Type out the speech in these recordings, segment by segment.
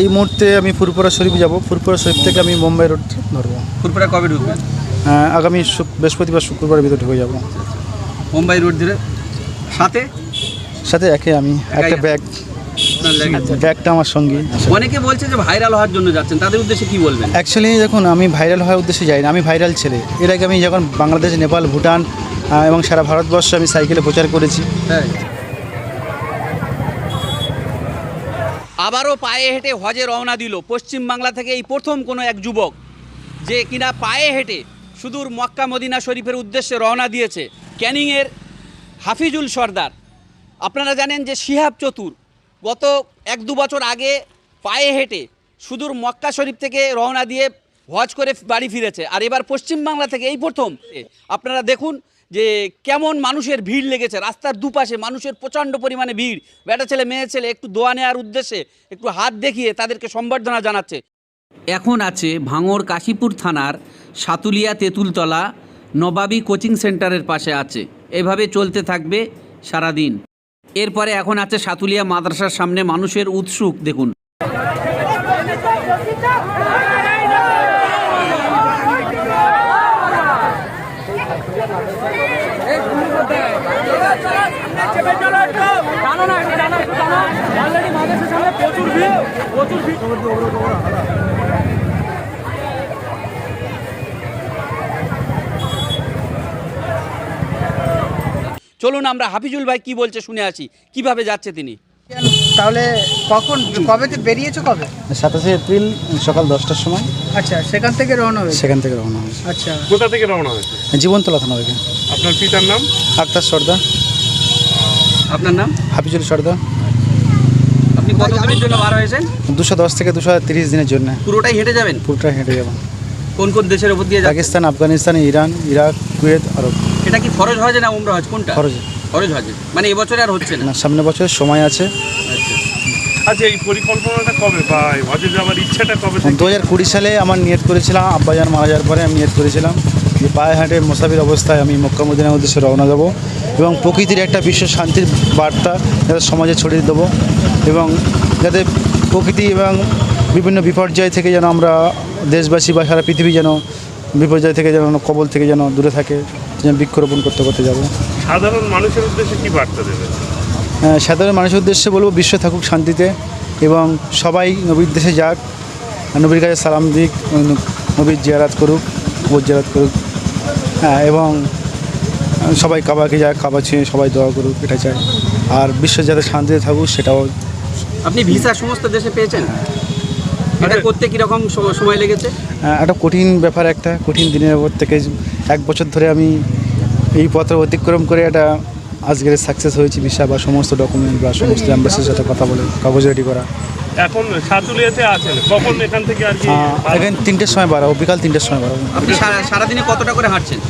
এই মুহূর্তে আমি ফুরপুরা শরীফ যাব। ফুরপুরা শরীফ থেকে আমি মুম্বাই রোড ধরবো। ফুরপুরা কবে ঢুকবেন আহ, আগামী বৃহস্পতিবার শুক্রবার ভিতরে ঢুকে যাব। মুম্বাই রোড ধরে সাথে? সাথে একে আমি একটা ব্যাগ। ব্যাগটা আমার সঙ্গে। অনেকে বলছে যে ভাইরাল হওয়ার জন্য যাচ্ছেন তাদের উদ্দেশ্যে কি বলবেন? অ্যাকচুয়ালি দেখুন আমি ভাইরাল হওয়ার উদ্দেশ্যে যাই না। আমি ভাইরাল ছেলে। এর আগে আমি যখন বাংলাদেশ নেপাল ভুটান এবং সারা ভারতবর্ষে আমি সাইকেলে প্রচার করেছি। হ্যাঁ। আবারও পায়ে হেঁটে হজে রওনা দিল পশ্চিম বাংলা থেকে এই প্রথম কোনো এক যুবক, যে কিনা পায়ে হেঁটে সুদূর মক্কা মদিনা শরীফের উদ্দেশ্যে রওনা দিয়েছে ক্যানিংয়ের হাফিজুল সর্দার। আপনারা জানেন যে শিহাব চতুর গত এক দু বছর আগে পায়ে হেঁটে সুদূর মক্কা শরীফ থেকে রওনা দিয়ে হজ করে বাড়ি ফিরেছে। আর এবার পশ্চিমবাংলা থেকে এই প্রথম আপনারা দেখুন যে কেমন মানুষের ভিড় লেগেছে, রাস্তার দুপাশে মানুষের প্রচণ্ড পরিমাণে ভিড়। বেটা ছেলে, মেয়ে ছেলে, একটু দোয়া নেওয়ার উদ্দেশ্যে, একটু হাত দেখিয়ে তাদেরকে সম্বর্ধনা জানাচ্ছে। এখন আছে ভাঙড় কাশীপুর থানার সাতুলিয়া তেঁতুলতলা, নবাবী কোচিং সেন্টারের পাশে আছে। এভাবে চলতে থাকবে সারাদিন। এরপরে এখন আছে সাতুলিয়া মাদ্রাসার সামনে মানুষের উৎসুক, দেখুন। চলুন আমরা হাফিজুল ভাই কি বলছে শুনে আসি কীভাবে যাচ্ছে তিনি? তাহলে কখন কবে থেকে বেরিয়েছো কবে? সাতাশে এপ্রিল সকাল দশটার সময়। আচ্ছা সেখান থেকে রওনা হয়েছে? সেখান থেকে রওনা হয়েছে। আচ্ছা। কোথা থেকে রওনা হয়েছে? জীবনতলা থানা থেকে। আপনার পিতার নাম? আক্তার সর্দার। আপনার নাম? হাফিজুল সর্দার। কত দিনের জন্য বার হয়েছেন? দুশো দশ থেকে দুশো তিরিশ দিনের জন্য। পুরোটাই হেঁটে যাবেন? পুরোটা হেঁটে যাব। কোন কোন দেশের উপর দিয়ে যাবেন? Pakistan Afghanistan Iran Iraq Kuwait Arab. এটা কি ফরজ হজে না উমরা হজ? কোনটা? খরচে ফরজ হজে। মানে এবছরে আর হচ্ছে না? না সামনে বছর সময় আছে। আচ্ছা এই পরিকল্পনাটা কবে বা হজে যাওয়ার ইচ্ছাটা কবে দু হাজার কুড়ি সালে আমার নিয়ত করেছিলাম আব্বাজান মারা যাওয়ার পরে আমি নিয়ত করেছিলাম। যে পায়ে হাঁটে মোসাফির অবস্থায় আমি মক্কা মদিনার উদ্দেশ্যে রওনা দেবো এবং প্রকৃতির একটা বিশ্ব শান্তির বার্তা যাতে সমাজে ছড়িয়ে দেবো এবং যাতে প্রকৃতি এবং বিভিন্ন বিপর্যয় থেকে যেন আমরা দেশবাসী বা সারা পৃথিবী যেন বিপর্যয় থেকে যেন কবল থেকে যেন দূরে থাকে যেন বৃক্ষরোপণ করতে করতে যাব। সাধারণ মানুষের উদ্দেশ্যে কি বার্তা দেবে আহ, সাধারণ মানুষের উদ্দেশ্যে বলব বিশ্ব থাকুক শান্তিতে এবং সবাই নবীর দেশে যাক নবীর কাছে সালাম দিক নবীর জিয়ারাত করুক কবর জিয়ারাত করুক। হ্যাঁ এবং সবাই কাবাকে যাক কাবা ছুঁয়ে সবাই দোয়া করুক এটা চাই। আর বিশ্ব যাতে শান্তিতে থাকুক সেটাও আপনি ভিসা সমস্ত দেশে পেয়েছেন? এটা করতে কীরকম সময় লেগেছে? আহ, একটা কঠিন ব্যাপার একটা কঠিন দিনের উপর থেকে এক বছর ধরে আমি এই পত্র অতিক্রম করে একটা আজকের সাকসেস হয়েছি ভিসা বা সমস্ত ডকুমেন্ট বা সমস্ত অ্যাম্বাসির সাথে কথা বলে কাগজ রেডি করা। এখন সাতুলিয়াতে আছেন কখন এখান থেকে আর কি এখানে তিনটের সময় বাড়াবো বিকাল তিনটের সময় বাড়াবো আপনি সারাদিনে কতটা করে হাঁটছেন?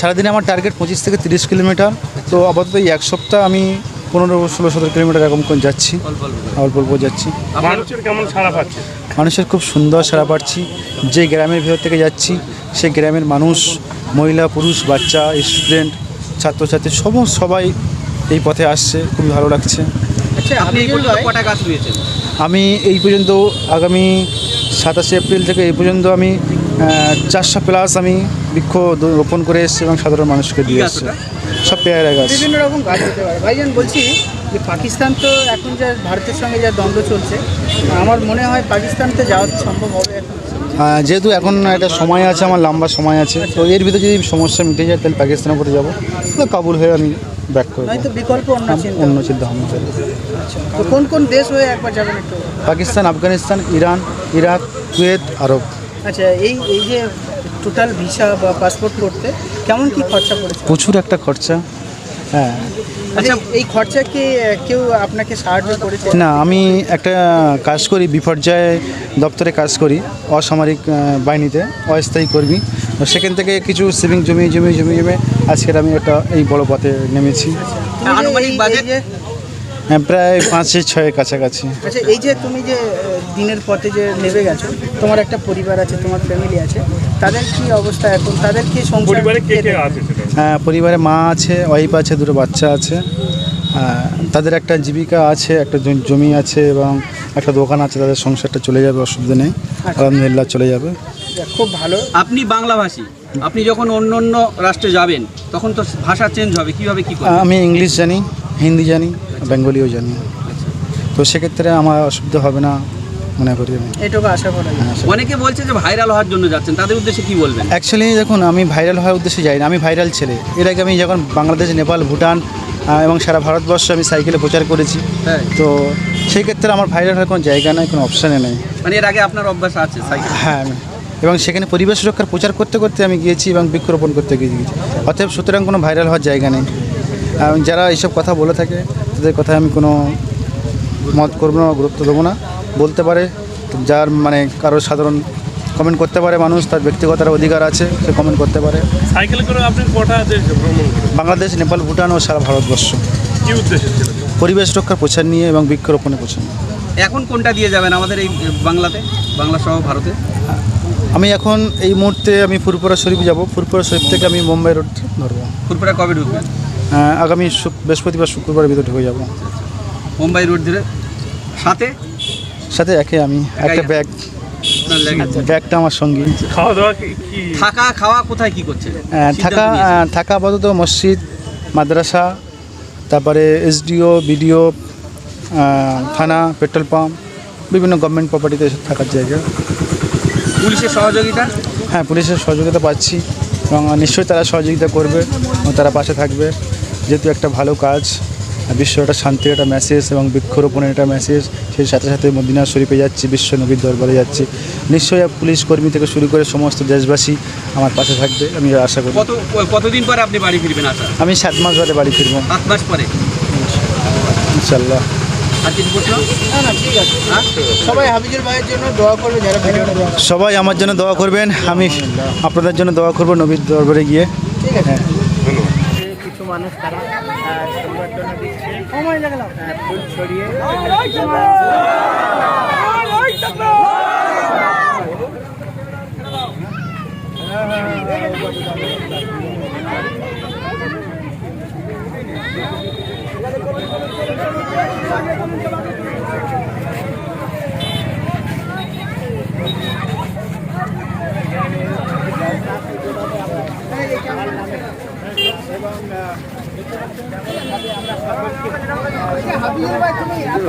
সারাদিনে আমার টার্গেট পঁচিশ থেকে তিরিশ কিলোমিটার। তো আপাতত এই এক সপ্তাহ আমি পনেরো ষোলো সতেরো কিলোমিটার এরকম করে যাচ্ছি। অল্প অল্প যাচ্ছি। মানুষের কেমন সাড়া পাচ্ছে? মানুষের খুব সুন্দর সাড়া পাচ্ছি। যে গ্রামের ভিতর থেকে যাচ্ছি সেই গ্রামের মানুষ মহিলা পুরুষ বাচ্চা স্টুডেন্ট ছাত্রছাত্রী সমস্ত সবাই এই পথে আসছে। খুবই ভালো লাগছে। আচ্ছা আপনি এই পর্যন্ত কটা গাছ রুয়েছেন? আমি এই পর্যন্ত আগামী সাতাশে এপ্রিল থেকে এই পর্যন্ত আমি চারশো প্লাস আমি বৃক্ষ রোপণ করে এসেছি এবং সাধারণ মানুষকে দিয়ে এসেছি। সব পেয়ারা গাছ। বিভিন্ন রকম গাছ হতে পারে। ভাইজান বলছি যে পাকিস্তান তো এখন যা ভারতের সঙ্গে যা দ্বন্দ্ব চলছে আমার মনে হয় পাকিস্তানতে যাওয়া সম্ভব হবে এখন। যেহেতু এখন একটা সময় আছে আমার লম্বা সময় আছে তো এর ভিতরে যদি সমস্যা মিটে যায় তাহলে পাকিস্তানের উপরে যাব। তো কাবুল হয়ে আমি ব্যাক করব। বিকল্প অন্য চিন্তা। অন্য চিন্তা ভাবনা করব। তো কোন কোন দেশ হয়ে একবার যাবেন একটু? Pakistan Afghanistan Iran Iraq Kuwait Arab. আচ্ছা এই এই যে টোটাল ভিসা বা পাসপোর্ট করতে কেমন কি খরচা পড়েছে? প্রচুর একটা খরচা। হ্যাঁ। আচ্ছা এই খরচা কি কেউ আপনাকে সাহায্য করেছে? না আমি একটা কাজ করি বিপর্যয় দপ্তরে কাজ করি অসামরিক বাহিনীতে অস্থায়ী কর্মী। তো সেখান থেকে কিছু সেভিং জমি জমি জমি জমে আজকের আমি একটা এই বড় পথে নেমেছি। আনুমানিক বাজেট? হ্যাঁ প্রায় পাঁচে ছয়ের কাছাকাছি। আচ্ছা এই যে তুমি যে দিনের পথে যে নেমে গেছো তোমার একটা পরিবার আছে তোমার ফ্যামিলি আছে তাদের কি অবস্থা এখন? তাদের কি সংসার পরিবারে কে কে আছে হ্যাঁ পরিবারে মা আছে ওয়াইফ আছে দুটো বাচ্চা আছে। তাদের একটা জীবিকা আছে একটা জমি আছে এবং একটা দোকান আছে তাদের সংসারটা চলে যাবে অসুবিধা নেই। আলহামদুলিল্লাহ চলে যাবে। খুব ভালো। আপনি বাংলাভাষী। আপনি যখন অন্য অন্য রাষ্ট্রে যাবেন তখন তো ভাষা চেঞ্জ হবে কীভাবে কি করবেন? আমি ইংলিশ জানি হিন্দি জানি বেঙ্গলিও জানি। তো সেক্ষেত্রে আমার অসুবিধা হবে না। মনে করি আমি। এটুকু আশা করা যায়। অনেকে বলছে যে ভাইরাল হওয়ার জন্য যাচ্ছেন তাদের উদ্দেশ্যে কি বলবেন? অ্যাকচুয়ালি দেখুন আমি ভাইরাল হওয়ার উদ্দেশ্যে যাই না আমি ভাইরাল ছেলে। এর আগে আমি যখন বাংলাদেশ নেপাল ভুটান এবং সারা ভারতবর্ষে আমি সাইকেলে প্রচার করেছি হ্যাঁ। তো সেই ক্ষেত্রে আমার ভাইরাল হওয়ার কোনো জায়গা নাই কোনো অপশানে নেই। মানে এর আগে আপনার অভ্যাস আছে সাইকেল? হ্যাঁ এবং সেখানে পরিবেশ রক্ষার প্রচার করতে করতে আমি গিয়েছি এবং বৃক্ষরোপণ করতে গিয়েছি। অতএব সুতরাং কোনো ভাইরাল হওয়ার জায়গা নেই। এবং যারা এইসব কথা বলে থাকে তাদের কথায় আমি কোনো মত করব না গুরুত্ব দেবো না। বলতে পারে যার মানে কারও সাধারণ কমেন্ট করতে পারে মানুষ তার ব্যক্তিগত অধিকার আছে সে কমেন্ট করতে পারে। সাইকেল করে আপনি কটা দেশ ভ্রমণ করেন বাংলাদেশ নেপাল ভুটান ও সারা ভারতবর্ষ। কি উদ্দেশ্যে ছিল পরিবেশ রক্ষার প্রচার নিয়ে এবং বৃক্ষরোপণের প্রচার নিয়ে। এখন কোনটা দিয়ে যাবেন আমাদের এই বাংলাতে? বাংলা সহ ভারতে? আমি এখন এই মুহূর্তে আমি ফুরপুরা শরীফ যাব। ফুরপুরা শরীফ থেকে আমি মুম্বাই রোড ধরবো। ফুরপুরা কবে ঢুকবেন? আগামী বৃহস্পতিবার শুক্রবারের ভিতরে ঢুকে যাব। মুম্বাই রোড ধরে? সাথে? সাথে একে আমি একটা ব্যাগ আপনার ব্যাগটা আমার সঙ্গী। খাওয়া দাওয়া কি কি থাকা খাওয়া কোথায় কি করছে? থাকা থাকা আপাতত মসজিদ মাদ্রাসা তারপরে এসডিও বিডিও থানা পেট্রোল পাম্প বিভিন্ন গভর্নমেন্ট প্রপার্টিতে এসব থাকার জায়গা। পুলিশের সহযোগিতা? হ্যাঁ পুলিশের সহযোগিতা পাচ্ছি এবং নিশ্চয়ই তারা সহযোগিতা করবে এবং তারা পাশে থাকবে যেহেতু একটা ভালো কাজ। বিশ্ব একটা শান্তির একটা মেসেজ এবং বৃক্ষরোপণের একটা মেসেজ সেই সাথে সাথে মদিনা শরীফে যাচ্ছি বিশ্ব নবীর দরবারে যাচ্ছি। নিশ্চয়ই পুলিশ কর্মী থেকে শুরু করে সমস্ত দেশবাসী আমার পাশে থাকবে আমি আশা করি। কত কতদিন পরে আপনি বাড়ি ফিরবেন আসা আমি সাত মাস বাদে বাড়ি ফিরবো। সাত মাস পরে? ইনশাল্লাহ আর কিছু প্রশ্ন? না না ঠিক আছে। হ্যাঁ? সবাই হাবিজুর ভাইয়ের জন্য দোয়া করবে যারা ভিডিওটা দেখছে। সবাই আমার জন্য দোয়া করবেন। আমি আপনাদের জন্য দোয়া করব নবীর দরবারে গিয়ে। ঠিক আছে। হ্যাঁ। কিছু মানুষ তারা সময় লাগলাম ফুল ছড়িয়ে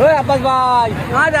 ওই আব্বাস ভাই না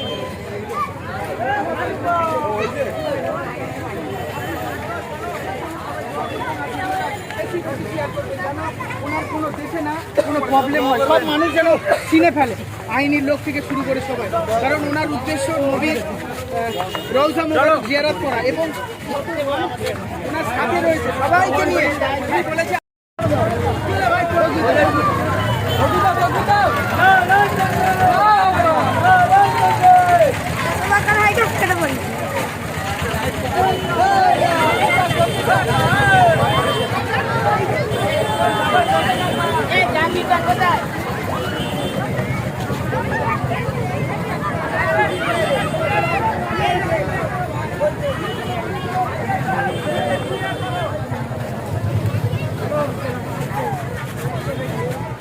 আপনার কোনো দেশে না, কোনো প্রবলেম হয়। সব মানুষ যেন চিনে ফেলে। আইনির লোক থেকে শুরু করে সবাই। কারণ ওনার উদ্দেশ্য নবীর রওজা মোবারক জিয়ারাত করা এবং ওনার সাথে রয়েছে সবাইকে নিয়ে। বলেছে